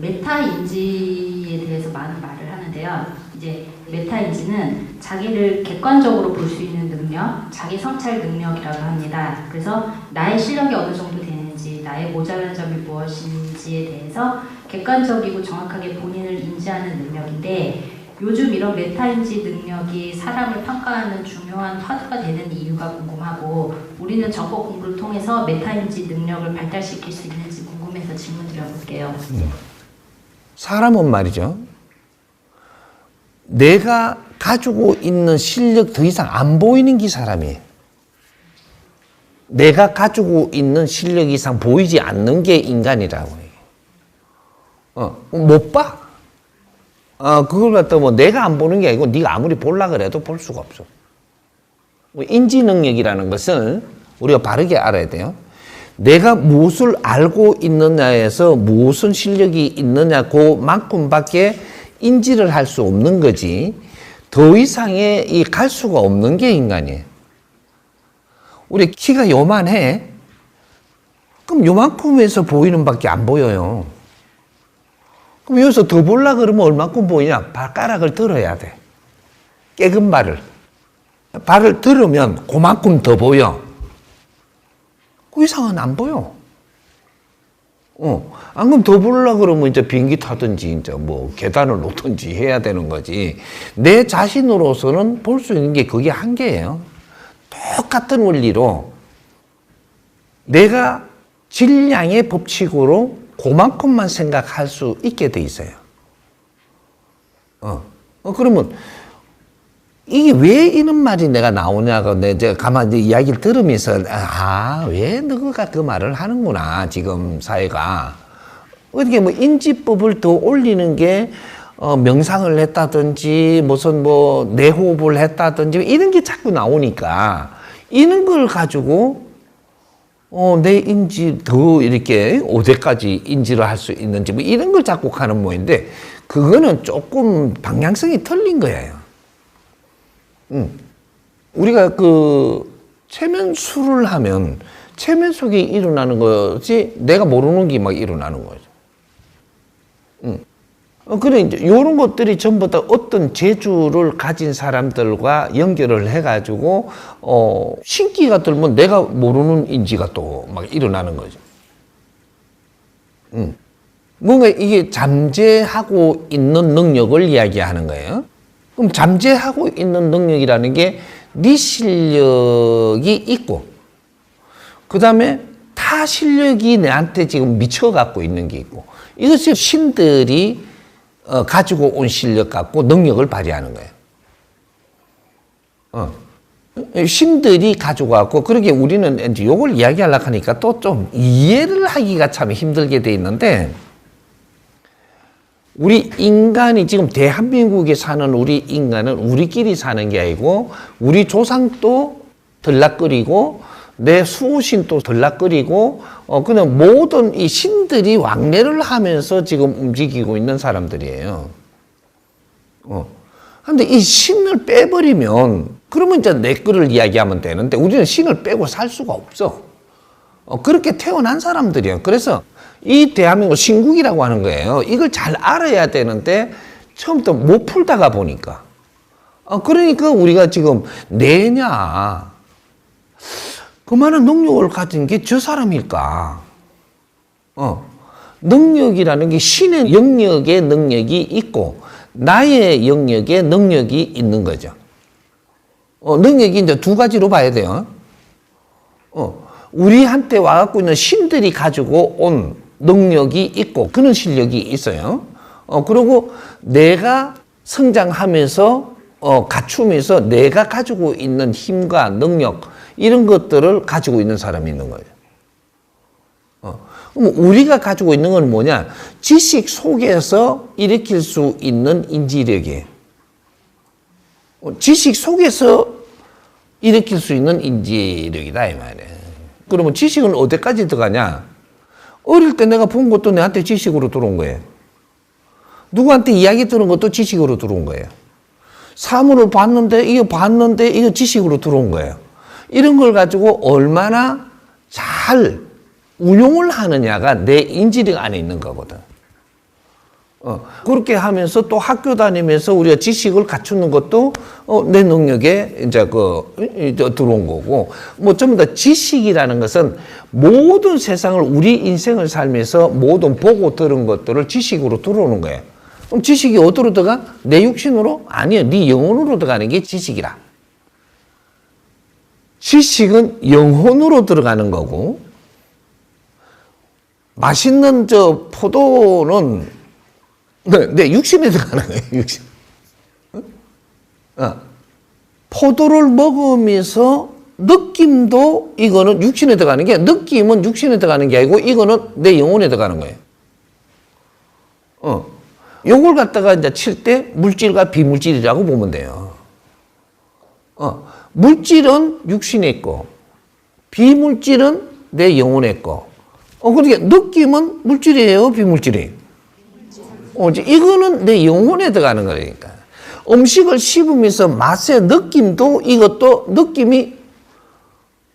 메타인지에 대해서 많은 말을 하는데요. 이제 메타인지는 자기를 객관적으로 볼 수 있는 능력, 자기 성찰 능력이라고 합니다. 그래서 나의 실력이 어느 정도 되는지, 나의 모자란 점이 무엇인지에 대해서 객관적이고 정확하게 본인을 인지하는 능력인데 요즘 이런 메타인지 능력이 사람을 평가하는 중요한 화두가 되는 이유가 궁금하고 우리는 정보 공부를 통해서 메타인지 능력을 발달시킬 수 있는지 궁금해서 질문 드려볼게요. 사람은 말이죠. 내가 가지고 있는 실력 더 이상 안 보이는 게 사람이에요. 내가 가지고 있는 실력 이상 보이지 않는 게 인간이라고 해요. 어, 못 봐. 어, 그걸 갖다 뭐 내가 안 보는 게 아니고 네가 아무리 볼라 그래도 볼 수가 없어. 뭐 인지 능력이라는 것을 우리가 바르게 알아야 돼요. 내가 무엇을 알고 있느냐에서 무슨 실력이 있느냐 그만큼밖에 인지를 할 수 없는 거지. 더 이상의 이 갈 수가 없는 게 인간이에요. 우리 키가 요만해. 그럼 요만큼에서 보이는 밖에 안 보여요. 그럼 여기서 더 볼라 그러면 얼마큼 보이냐? 발가락을 들어야 돼. 깨금 발을. 발을 들으면 그만큼 더 보여. 그 이상은 안 보여. 어. 안 그럼 더 보려 그러면 이제 비행기 타든지 이제 뭐 계단을 놓든지 해야 되는 거지. 내 자신으로서는 볼 수 있는 게 그게 한계예요. 똑같은 원리로 내가 질량의 법칙으로 그만큼만 생각할 수 있게 돼 있어요. 어. 어 그러면 이게 왜 이런 말이 내가 나오냐고 내 이제 가만히 이야기를 들으면서 아왜 너가 그 말을 하는구나 지금 사회가 어떻게 뭐 인지법을 더 올리는 게 어, 명상을 했다든지 무슨 뭐 내호흡을 했다든지 이런 게 자꾸 나오니까 이런 걸 가지고 어, 내 인지 더 이렇게 5대까지 인지를 할 수 있는지 뭐 이런 걸 자꾸 하는 모인데 그거는 조금 방향성이 틀린 거예요. 음. 우리가 그 체면수를 하면 체면 속에 일어나는 거지 내가 모르는 게 막 일어나는 거죠. 음. 어, 그래 이제 이런 것들이 전부 다 어떤 재주를 가진 사람들과 연결을 해가지고 어 신기가 들면 내가 모르는 인지가 또 막 일어나는 거죠. 음. 뭔가 이게 잠재하고 있는 능력을 이야기하는 거예요. 그럼 잠재하고 있는 능력이라는 게 네 실력이 있고 그 다음에 타 실력이 내한테 지금 미쳐 갖고 있는 게 있고 이것이 신들이 어, 가지고 온 실력 갖고 능력을 발휘하는 거예요. 어. 신들이 가지고 왔고 그렇게 우리는 이제 요걸 이야기하려고 하니까 또 좀 이해를 하기가 참 힘들게 돼 있는데 우리 인간이 지금 대한민국에 사는 우리 인간은 우리끼리 사는 게 아니고 우리 조상도 들락거리고 내 수호신도 들락거리고 어 그냥 모든 이 신들이 왕래를 하면서 지금 움직이고 있는 사람들이에요. 어. 근데 이 신을 빼버리면 그러면 이제 내 거를 이야기하면 되는데 우리는 신을 빼고 살 수가 없어. 어, 그렇게 태어난 사람들이에요. 그래서 이 대한민국 신국이라고 하는 거예요. 이걸 잘 알아야 되는데 처음부터 못 풀다가 보니까. 어, 그러니까 우리가 지금 내냐. 그 많은 능력을 가진 게 저 사람일까? 어. 능력이라는 게 신의 영역의 능력이 있고 나의 영역의 능력이 있는 거죠. 어, 능력이 이제 두 가지로 봐야 돼요. 어, 우리한테 와갖고 있는 신들이 가지고 온 능력이 있고 그런 실력이 있어요. 어, 그리고 내가 성장하면서 어, 갖추면서 내가 가지고 있는 힘과 능력 이런 것들을 가지고 있는 사람이 있는 거예요. 어, 그럼 우리가 가지고 있는 건 뭐냐? 지식 속에서 일으킬 수 있는 인지력이에요. 어, 지식 속에서 일으킬 수 있는 인지력이다 이 말이에요. 그러면 지식은 어디까지 들어가냐? 어릴 때 내가 본 것도 내한테 지식으로 들어온 거예요. 누구한테 이야기 들은 것도 지식으로 들어온 거예요. 사물을 봤는데 이거 봤는데 이거 지식으로 들어온 거예요. 이런 걸 가지고 얼마나 잘 운용을 하느냐가 내 인지력 안에 있는 거거든. 어, 그렇게 하면서 또 학교 다니면서 우리가 지식을 갖추는 것도 어, 내 능력에 이제 그 이제 들어온 거고 뭐 전부 다 지식이라는 것은 모든 세상을 우리 인생을 살면서 모든 보고 들은 것들을 지식으로 들어오는 거예요. 그럼 지식이 어디로 들어가? 내 육신으로? 아니요. 네 영혼으로 들어가는 게 지식이라. 지식은 영혼으로 들어가는 거고 맛있는 저 포도는 네, 네 육신에 들어가는 거예요. 육신. 어. 포도를 먹으면서 느낌도 이거는 육신에 들어가는 게 느낌은 육신에 들어가는 게 아니고 이거는 내 영혼에 들어가는 거예요. 어. 요걸 갖다가 이제 칠 때 물질과 비물질이라고 보면 돼요. 어. 물질은 육신에 있고 비물질은 내 영혼에 있고 어, 그러니까 느낌은 물질이에요, 비물질이 에요? 어, 이거는 내 영혼에 들어가는 거니까. 음식을 씹으면서 맛의 느낌도 이것도 느낌이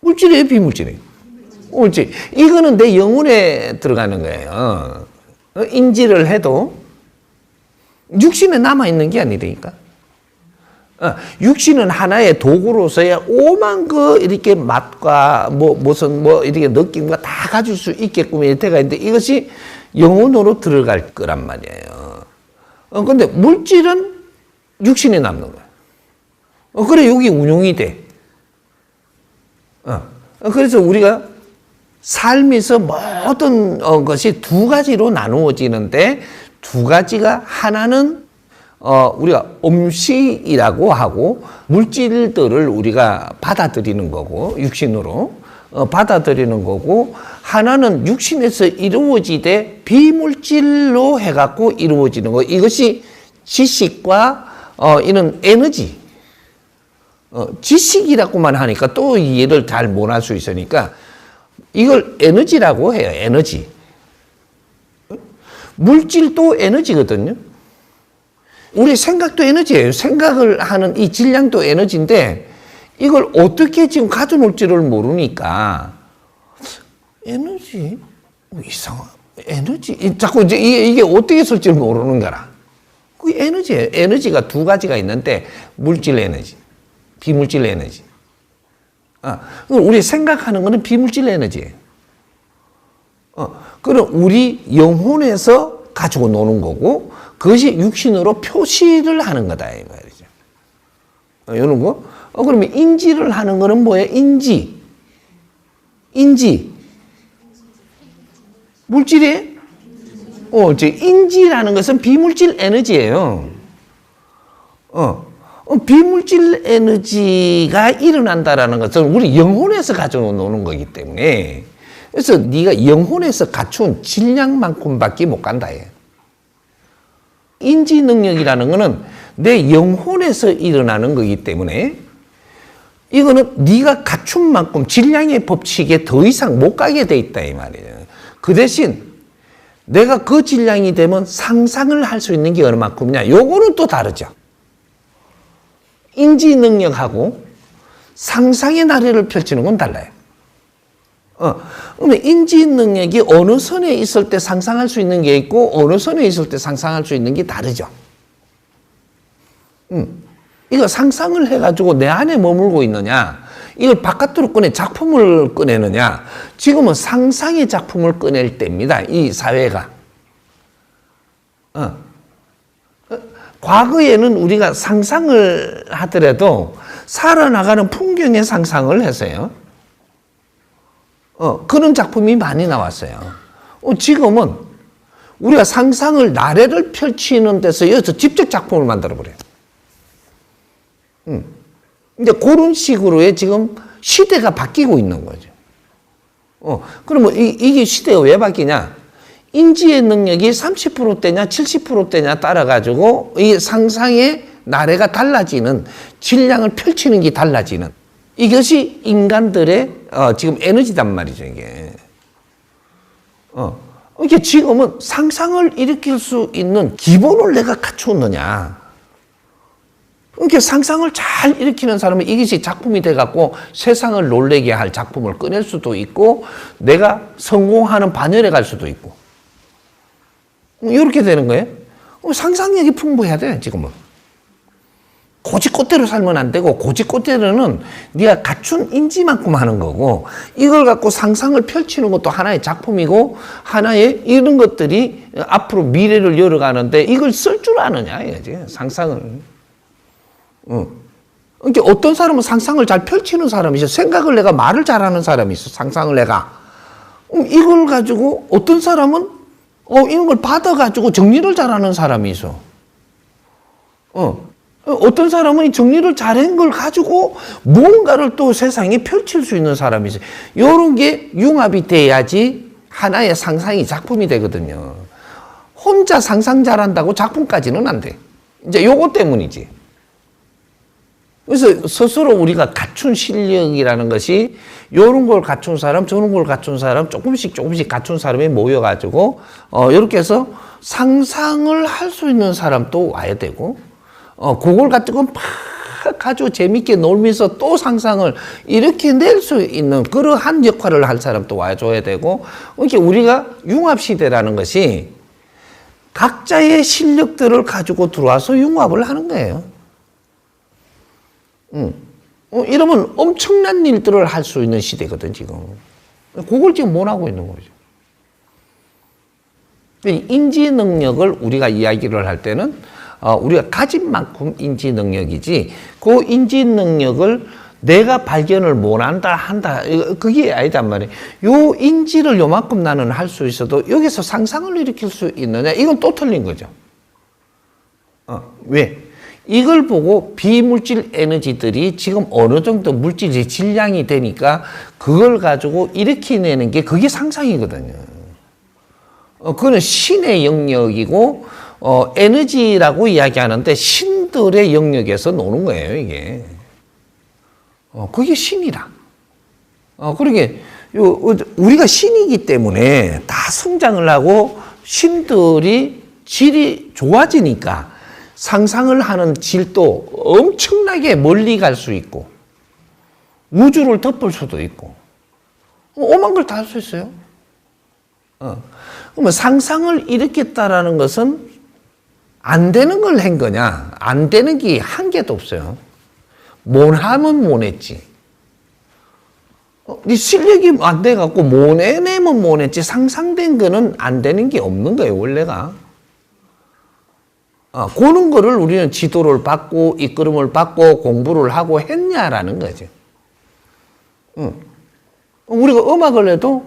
물질이에요, 비물질이에요? 어, 이제 이거는 내 영혼에 들어가는 거예요. 어, 인지를 해도 육신에 남아있는 게 아니라니까. 어, 육신은 하나의 도구로서야 오만 그 이렇게 맛과 뭐 무슨 뭐 이렇게 느낌과 다 가질 수 있게끔 형태가 있는데 이것이 영혼으로 들어갈 거란 말이에요. 어, 근데 물질은 육신에 남는 거야. 어, 그래 여기 운용이 돼. 어, 어, 그래서 우리가 삶에서 모든 어, 것이 두 가지로 나누어지는데 두 가지가 하나는 어, 우리가 음식이라고 하고 물질들을 우리가 받아들이는 거고 육신으로 어, 받아들이는 거고 하나는 육신에서 이루어지되 비물질로 해갖고 이루어지는 거 이것이 지식과 어, 이런 에너지 어, 지식이라고만 하니까 또 이해를 잘 못할 수 있으니까 이걸 에너지라고 해요 에너지 물질도 에너지거든요. 우리 생각도 에너지예요. 생각을 하는 이 질량도 에너지인데 이걸 어떻게 지금 가져놀지를 모르니까 에너지 뭐 이상한 에너지 이- 자꾸 이제 이게, 이게 어떻게 쓸지 모르는 거라. 그 에너지예요. 에너지가 두 가지가 있는데 물질 에너지, 비물질 에너지. 아, 우리 생각하는 거는 비물질 에너지예요. 어, 그럼 우리 영혼에서 가지고 노는 거고 그것이 육신으로 표시를 하는 거다 이 말이죠. 어, 이런 거. 어, 그러면 인지를 하는 거는 뭐예요? 인지. 인지. 물질이에요? 어, 이제 인지라는 것은 비물질 에너지예요. 어, 어, 비물질 에너지가 일어난다라는 것은 우리 영혼에서 노는 거기 때문에 그래서 네가 영혼에서 갖춘 질량만큼밖에 못 간다 해. 인지 능력이라는 거는 내 영혼에서 일어나는 거기 때문에 이거는 네가 갖춘 만큼 질량의 법칙에 더 이상 못 가게 돼 있다 이 말이에요. 그 대신 내가 그 질량이 되면 상상을 할 수 있는 게 얼마큼이냐? 요거는 또 다르죠. 인지 능력하고 상상의 나래를 펼치는 건 달라요. 어, 그러면 인지 능력이 어느 선에 있을 때 상상할 수 있는 게 있고 어느 선에 있을 때 상상할 수 있는 게 다르죠. 음, 이거 상상을 해가지고 내 안에 머물고 있느냐, 이걸 바깥으로 꺼내 작품을 꺼내느냐, 지금은 상상의 작품을 꺼낼 때입니다. 이 사회가. 어. 어, 과거에는 우리가 상상을 하더라도 살아나가는 풍경의 상상을 했어요. 어, 그런 작품이 많이 나왔어요. 어, 지금은 우리가 상상을 나래를 펼치는 데서 여기서 직접 작품을 만들어 버려요. 음. 이제 그런 식으로의 지금 시대가 바뀌고 있는 거죠. 어, 그러면 이, 이게 시대가 왜 바뀌냐? 인지의 능력이 30%대냐 70%대냐 따라가지고 이 상상의 나래가 달라지는 질량을 펼치는 게 달라지는 이것이 인간들의 어, 지금 에너지단 말이죠 이게. 어, 이게 지금은 상상을 일으킬 수 있는 기본을 내가 갖추었느냐. 이렇게 상상을 잘 일으키는 사람은 이것이 작품이 돼갖고 세상을 놀래게 할 작품을 꺼낼 수도 있고 내가 성공하는 반열에 갈 수도 있고 이렇게 되는 거예요. 어, 상상력이 풍부해야 돼, 지금은. 고지꽃대로 살면 안 되고 고지꽃대로는 네가 갖춘 인지만큼 하는 거고 이걸 갖고 상상을 펼치는 것도 하나의 작품이고 하나의 이런 것들이 앞으로 미래를 열어가는데 이걸 쓸 줄 아느냐 이거지 상상을 어. 그러니까 어떤 사람은 상상을 잘 펼치는 사람이 있어 생각을 내가 말을 잘하는 사람이 있어 상상을 내가 음, 이걸 가지고 어떤 사람은 어 이런 걸 받아가지고 정리를 잘하는 사람이 있어 어. 어떤 사람은 이 정리를 잘한 걸 가지고 뭔가를 또 세상에 펼칠 수 있는 사람이 있어요. 이런 게 융합이 돼야지 하나의 상상이 작품이 되거든요. 혼자 상상 잘한다고 작품까지는 안 돼. 이제 요거 때문이지. 그래서 스스로 우리가 갖춘 실력이라는 것이 요런 걸 갖춘 사람, 저런 걸 갖춘 사람, 조금씩 조금씩 갖춘 사람이 모여가지고, 어, 이렇게 해서 상상을 할 수 있는 사람도 와야 되고, 어, 그걸 가지고 막 아주 재밌게 놀면서 또 상상을 이렇게 낼 수 있는 그러한 역할을 할 사람도 와줘야 되고, 이렇게 우리가 융합시대라는 것이 각자의 실력들을 가지고 들어와서 융합을 하는 거예요. 응. 어, 이러면 엄청난 일들을 할 수 있는 시대거든, 지금. 그걸 지금 못 하고 있는 거죠. 인지 능력을 우리가 이야기를 할 때는 어, 우리가 가진 만큼 인지 능력이지 그 인지 능력을 내가 발견을 못한다 한다 그게 아니단 말이에요. 요 인지를 요만큼 나는 할 수 있어도 여기서 상상을 일으킬 수 있느냐 이건 또 틀린 거죠. 어, 왜? 이걸 보고 비물질 에너지들이 지금 어느 정도 물질의 질량이 되니까 그걸 가지고 일으켜내는 게 그게 상상이거든요. 어, 그거는 신의 영역이고, 어, 에너지라고 이야기하는데 신들의 영역에서 노는 거예요, 이게. 어, 그게 신이다. 어, 그러게, 요, 어, 우리가 신이기 때문에 다 성장을 하고 신들이 질이 좋아지니까 상상을 하는 질도 엄청나게 멀리 갈 수 있고, 우주를 덮을 수도 있고, 어, 오만 걸 다 할 수 있어요. 어. 그러면 상상을 일으켰다라는 것은 안 되는 걸 한 거냐? 안 되는 게 한 개도 없어요. 못 하면 못 했지. 어, 네 실력이 안 돼갖고 못 해내면 못 했지. 상상된 거는 안 되는 게 없는 거예요, 원래가. 어, 그런 거를 우리는 지도를 받고, 이끌음을 받고, 공부를 하고 했냐라는 거죠. 응. 우리가 음악을 해도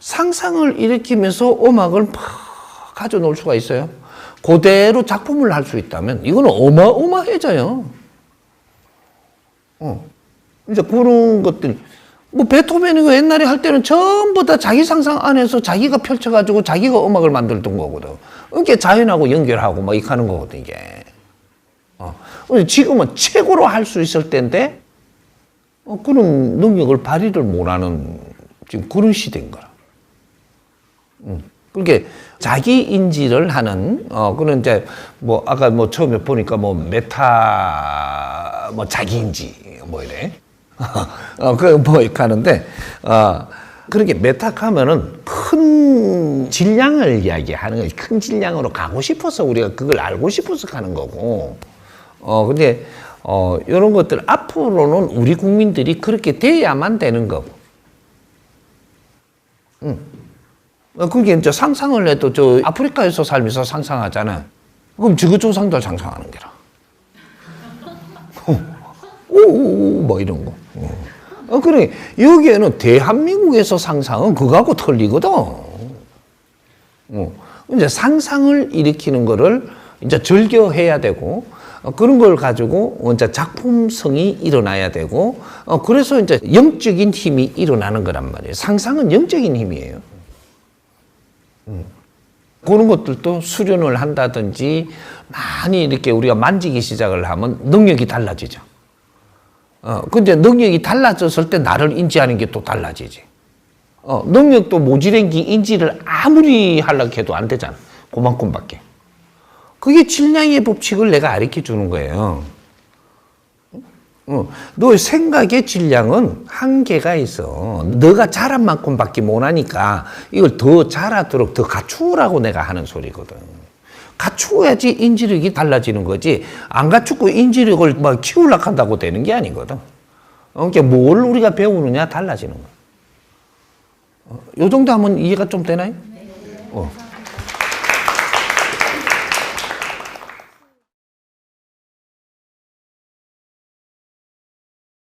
상상을 일으키면서 음악을 막 가져 놓을 수가 있어요. 그대로 작품을 할 수 있다면 이거는 어마어마해져요. 어. 이제 그런 것들. 뭐 베토벤이 그 옛날에 할 때는 전부 다 자기 상상 안에서 자기가 펼쳐가지고 자기가 음악을 만들던 거거든. 이게 자연하고 연결하고 막 이렇게 하는 거거든, 이게. 어. 지금은 최고로 할 수 있을 때인데, 어, 그런 능력을 발휘를 못하는 지금 그런 시대인 거라. 음. 그러니까 자기 인지를 하는 어 그런 이제 뭐 아까 뭐 처음에 보니까 뭐 메타 뭐 자기 인지 뭐 이래 어 그뭐 이렇게 하는데 어 그렇게 메타 하면은 큰 질량을 이야기하는 거예요. 큰 질량으로 가고 싶어서 우리가 그걸 알고 싶어서 가는 거고 어 근데 어 이런 것들 앞으로는 우리 국민들이 그렇게 돼야만 되는 거고. 음. 어, 그게 이제 상상을 해도 저 아프리카에서 살면서 상상하잖아. 그럼 지구 조상들 상상하는 게라. 오오오 뭐 이런 거. 어. 어, 그래 여기에는 대한민국에서 상상은 그거하고 틀리거든. 어. 이제 상상을 일으키는 거를 이제 즐겨해야 되고 어, 그런 걸 가지고 이제 작품성이 일어나야 되고 어, 그래서 이제 영적인 힘이 일어나는 거란 말이에요. 상상은 영적인 힘이에요. 그런 것들도 수련을 한다든지 많이 이렇게 우리가 만지기 시작을 하면 능력이 달라지죠. 어, 근데 능력이 달라졌을 때 나를 인지하는 게 또 달라지지. 어, 능력도 모지랭기 인지를 아무리 하려고 해도 안 되잖아. 그만큼밖에. 그게 질량의 법칙을 내가 가르쳐 주는 거예요. 어, 너 생각의 질량은 한계가 있어. 너가 잘한 만큼밖에 못하니까 이걸 더 잘하도록 더 갖추라고 내가 하는 소리거든. 갖추어야지 인지력이 달라지는 거지. 안 갖추고 인지력을 막 키우려고 한다고 되는 게 아니거든. 어, 그러니까 뭘 우리가 배우느냐 달라지는 거야. 어, 요 정도 하면 이해가 좀 되나요? 어.